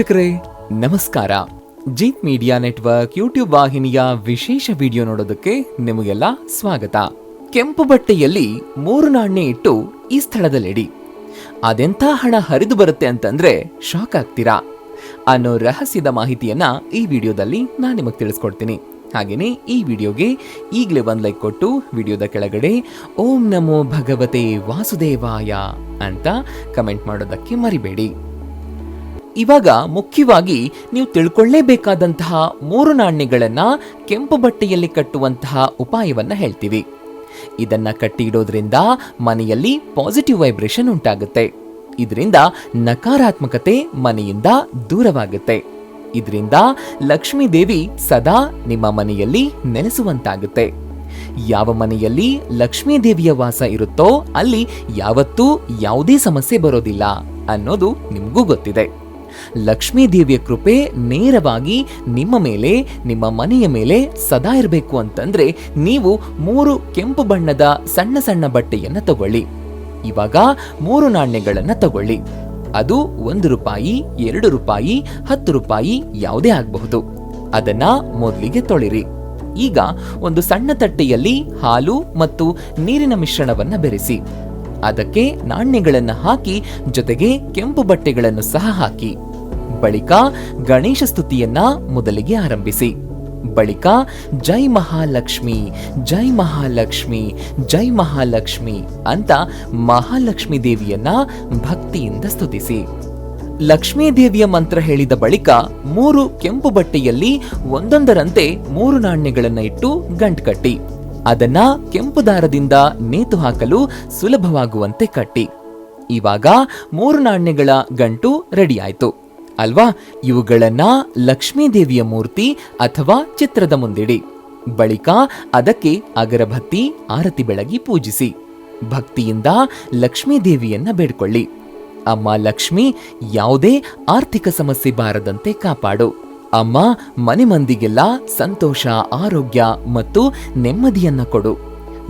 ವೀಕ್ಷಕರೇ, ನಮಸ್ಕಾರ. Jeet media network YouTube ವಾಹಿನಿಯ ವಿಶೇಷ ವಿಡಿಯೋ ನೋಡೋದಕ್ಕೆ ನಿಮಗೆಲ್ಲ ಸ್ವಾಗತ. ಕೆಂಪು ಬಟ್ಟೆಯಲ್ಲಿ ಮೂರು ನಾಣ್ಯ ಇಟ್ಟು ಈ ಸ್ಥಳದಲ್ಲಿಡಿ. ಅದೆಂಥ ಹಣ ಹರಿದು ಬರುತ್ತೆ ಅಂತಂದ್ರೆ ಶಾಕ್ ಆಗ್ತೀರಾ? ಅನ್ನೋ ರಹಸ್ಯದ ಮಾಹಿತಿಯನ್ನ ಈ ವಿಡಿಯೋದಲ್ಲಿ ನಾನು ನಿಮಗೆ ತಿಳಿಸ್ಕೊಡ್ತೀನಿ. ಹಾಗೇನೆ ಈ ವಿಡಿಯೋಗೆ ಈಗಲೇ ಒಂದು ಲೈಕ್ ಕೊಟ್ಟು ವಿಡಿಯೋದ ಕೆಳಗಡೆ ಓಂ ನಮೋ ಭಗವತೆ ವಾಸುದೇವಾಯ ಅಂತ ಕಮೆಂಟ್ ಮಾಡೋದಕ್ಕೆ ಮರಿಬೇಡಿ. ಇವಾಗ ಮುಖ್ಯವಾಗಿ ನೀವು ತಿಳ್ಕೊಳ್ಳೇಬೇಕಾದಂತಹ ಮೂರು ನಾಣ್ಯಗಳನ್ನ ಕೆಂಪು ಬಟ್ಟೆಯಲ್ಲಿ ಕಟ್ಟುವಂತಹ ಉಪಾಯವನ್ನ ಹೇಳ್ತೀವಿ. ಇದನ್ನ ಕಟ್ಟಿ ಇಡೋದ್ರಿಂದ ಮನೆಯಲ್ಲಿ ಪಾಸಿಟಿವ್ ವೈಬ್ರೇಷನ್ ಉಂಟಾಗುತ್ತೆ. ಇದರಿಂದ ನಕಾರಾತ್ಮಕತೆ ಮನೆಯಿಂದ ದೂರವಾಗುತ್ತೆ. ಇದರಿಂದ ಲಕ್ಷ್ಮೀ ದೇವಿ ಸದಾ ನಿಮ್ಮ ಮನೆಯಲ್ಲಿ ನೆಲೆಸುವಂತಾಗುತ್ತೆ. ಯಾವ ಮನೆಯಲ್ಲಿ ಲಕ್ಷ್ಮೀ ದೇವಿಯ ವಾಸ ಇರುತ್ತೋ ಅಲ್ಲಿ ಯಾವತ್ತೂ ಯಾವುದೇ ಸಮಸ್ಯೆ ಬರೋದಿಲ್ಲ ಅನ್ನೋದು ನಿಮಗೂ ಗೊತ್ತಿದೆ. ಲಕ್ಷ್ಮೀ ದೇವಿಯ ಕೃಪೆ ನೇರವಾಗಿ ನಿಮ್ಮ ಮೇಲೆ, ನಿಮ್ಮ ಮನೆಯ ಮೇಲೆ ಸದಾ ಇರಬೇಕು ಅಂತಂದ್ರೆ ನೀವು ಮೂರು ಕೆಂಪು ಬಣ್ಣದ ಸಣ್ಣ ಸಣ್ಣ ಬಟ್ಟೆಯನ್ನ ತಗೊಳ್ಳಿ. ಇವಾಗ ಮೂರು ನಾಣ್ಯಗಳನ್ನ ತಗೊಳ್ಳಿ. ಅದು ಒಂದು ರೂಪಾಯಿ, ಎರಡು ರೂಪಾಯಿ, ಹತ್ತು ರೂಪಾಯಿ ಯಾವುದೇ ಆಗಬಹುದು. ಅದನ್ನ ಮೊದಲಿಗೆ ತೊಳಿರಿ. ಈಗ ಒಂದು ಸಣ್ಣ ತಟ್ಟೆಯಲ್ಲಿ ಹಾಲು ಮತ್ತು ನೀರಿನ ಮಿಶ್ರಣವನ್ನು ಬೆರೆಸಿ. ಅದಕ್ಕೆ ನಾಣ್ಯಗಳನ್ನು ಹಾಕಿ ಜೊತೆಗೆ ಕೆಂಪು ಬಟ್ಟೆಗಳನ್ನು ಸಹ ಹಾಕಿ. ಬಳಿಕ ಗಣೇಶ ಸ್ತುತಿಯನ್ನ ಮೊದಲಿಗೆ ಆರಂಭಿಸಿ. ಬಳಿಕ ಜೈ ಮಹಾಲಕ್ಷ್ಮಿ ಜೈ ಮಹಾಲಕ್ಷ್ಮಿ ಜೈ ಮಹಾಲಕ್ಷ್ಮಿ ಅಂತ ಮಹಾಲಕ್ಷ್ಮಿ ದೇವಿಯನ್ನ ಭಕ್ತಿಯಿಂದ ಸ್ತುತಿಸಿ. ಲಕ್ಷ್ಮೀ ದೇವಿಯ ಮಂತ್ರ ಹೇಳಿದ ಬಳಿಕ ಮೂರು ಕೆಂಪು ಬಟ್ಟೆಯಲ್ಲಿ ಒಂದೊಂದರಂತೆ ಮೂರು ನಾಣ್ಯಗಳನ್ನು ಇಟ್ಟು ಗಂಟು ಕಟ್ಟಿ. ಅದನ್ನ ಕೆಂಪು ದಾರದಿಂದ ನೇತು ಹಾಕಲು ಸುಲಭವಾಗುವಂತೆ ಕಟ್ಟಿ. ಇವಾಗ ಮೂರು ನಾಣ್ಯಗಳ ಗಂಟು ರೆಡಿ ಅಲ್ವಾ? ಇವುಗಳನ್ನ ಲಕ್ಷ್ಮೀದೇವಿಯ ಮೂರ್ತಿ ಅಥವಾ ಚಿತ್ರದ ಮುಂದಿಡಿ. ಬಳಿಕ ಅದಕ್ಕೆ ಅಗರಬತ್ತಿ, ಆರತಿ ಬೆಳಗಿ ಪೂಜಿಸಿ. ಭಕ್ತಿಯಿಂದ ಲಕ್ಷ್ಮೀದೇವಿಯನ್ನ ಬೇಡ್ಕೊಳ್ಳಿ. ಅಮ್ಮ ಲಕ್ಷ್ಮಿ, ಯಾವುದೇ ಆರ್ಥಿಕ ಸಮಸ್ಯೆ ಬಾರದಂತೆ ಕಾಪಾಡು. ಅಮ್ಮ, ಮನೆ ಮಂದಿಗೆಲ್ಲ ಸಂತೋಷ, ಆರೋಗ್ಯ ಮತ್ತು ನೆಮ್ಮದಿಯನ್ನ ಕೊಡು.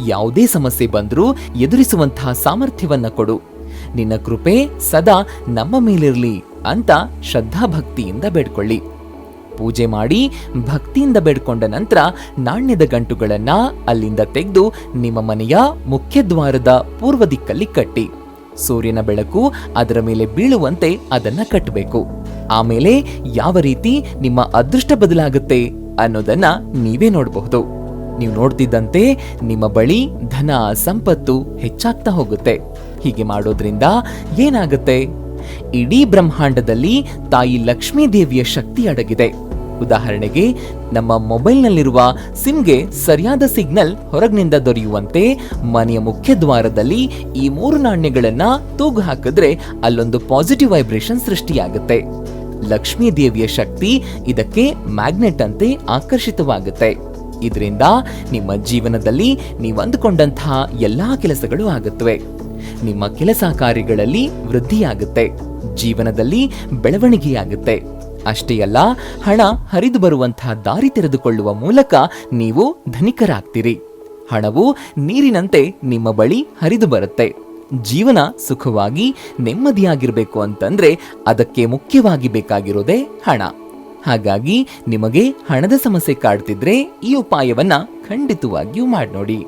ಯಾವುದೇ ಸಮಸ್ಯೆ ಬಂದರೂ ಎದುರಿಸುವಂತಹ ಸಾಮರ್ಥ್ಯವನ್ನ ಕೊಡು. ನಿನ್ನ ಕೃಪೆ ಸದಾ ನಮ್ಮ ಮೇಲಿರಲಿ ಅಂತ ಶ್ರದ್ಧಾಭಕ್ತಿಯಿಂದ ಬೇಡ್ಕೊಳ್ಳಿ. ಪೂಜೆ ಮಾಡಿ ಭಕ್ತಿಯಿಂದ ಬೇಡ್ಕೊಂಡ ನಂತರ ನಾಣ್ಯದ ಗಂಟುಗಳನ್ನ ಅಲ್ಲಿಂದ ತೆಗೆದು ನಿಮ್ಮ ಮನೆಯ ಮುಖ್ಯದ್ವಾರದ ಪೂರ್ವ ದಿಕ್ಕಲ್ಲಿ ಕಟ್ಟಿ. ಸೂರ್ಯನ ಬೆಳಕು ಅದರ ಮೇಲೆ ಬೀಳುವಂತೆ ಅದನ್ನ ಕಟ್ಟಬೇಕು. ಆಮೇಲೆ ಯಾವ ರೀತಿ ನಿಮ್ಮ ಅದೃಷ್ಟ ಬದಲಾಗುತ್ತೆ ಅನ್ನೋದನ್ನ ನೀವೇ ನೋಡಬಹುದು. ನೀವು ನೋಡ್ತಿದ್ದಂತೆ ನಿಮ್ಮ ಬಳಿ ಧನ, ಸಂಪತ್ತು ಹೆಚ್ಚಾಗ್ತಾ ಹೋಗುತ್ತೆ. ಹೀಗೆ ಮಾಡೋದ್ರಿಂದ ಏನಾಗುತ್ತೆ? ಇಡೀ ಬ್ರಹ್ಮಾಂಡದಲ್ಲಿ ತಾಯಿ ಲಕ್ಷ್ಮೀ ದೇವಿಯ ಶಕ್ತಿ ಅಡಗಿದೆ. ಉದಾಹರಣೆಗೆ, ನಮ್ಮ ಮೊಬೈಲ್ನಲ್ಲಿರುವ ಸಿಮ್ಗೆ ಸರಿಯಾದ ಸಿಗ್ನಲ್ ಹೊರಗಿನಿಂದ ದೊರೆಯುವಂತೆ ಮನೆಯ ಮುಖ್ಯ ದ್ವಾರದಲ್ಲಿ ಈ ಮೂರು ನಾಣ್ಯಗಳನ್ನ ತೂಗು ಹಾಕಿದ್ರೆ ಅಲ್ಲೊಂದು ಪಾಸಿಟಿವ್ ವೈಬ್ರೇಷನ್ ಸೃಷ್ಟಿಯಾಗುತ್ತೆ. ಲಕ್ಷ್ಮೀ ದೇವಿಯ ಶಕ್ತಿ ಇದಕ್ಕೆ ಮ್ಯಾಗ್ನೆಟ್ ಅಂತೆ ಆಕರ್ಷಿತವಾಗುತ್ತೆ. ಇದರಿಂದ ನಿಮ್ಮ ಜೀವನದಲ್ಲಿ ನೀವು ಅಂದುಕೊಂಡಂತಹ ಎಲ್ಲಾ ಕೆಲಸಗಳು ಆಗುತ್ತವೆ. ನಿಮ್ಮ ಕೆಲಸ ಕಾರ್ಯಗಳಲ್ಲಿ ವೃದ್ಧಿಯಾಗುತ್ತೆ. ಜೀವನದಲ್ಲಿ ಬೆಳವಣಿಗೆಯಾಗುತ್ತೆ. ಅಷ್ಟೇ ಅಲ್ಲ, ಹಣ ಹರಿದು ಬರುವಂತಹ ದಾರಿ ತೆರೆದುಕೊಳ್ಳುವ ಮೂಲಕ ನೀವು ಧನಿಕರಾಗ್ತೀರಿ. ಹಣವು ನೀರಿನಂತೆ ನಿಮ್ಮ ಬಳಿ ಹರಿದು ಬರುತ್ತೆ. ಜೀವನ ಸುಖವಾಗಿ ನೆಮ್ಮದಿಯಾಗಿರಬೇಕು ಅಂತಂದ್ರೆ ಅದಕ್ಕೆ ಮುಖ್ಯವಾಗಿ ಬೇಕಾಗಿರೋದೇ ಹಣ. ಹಾಗಾಗಿ ನಿಮಗೆ ಹಣದ ಸಮಸ್ಯೆ ಕಾಡ್ತಿದ್ರೆ ಈ ಉಪಾಯವನ್ನ ಖಂಡಿತವಾಗಿಯೂ ಮಾಡಿ ನೋಡಿ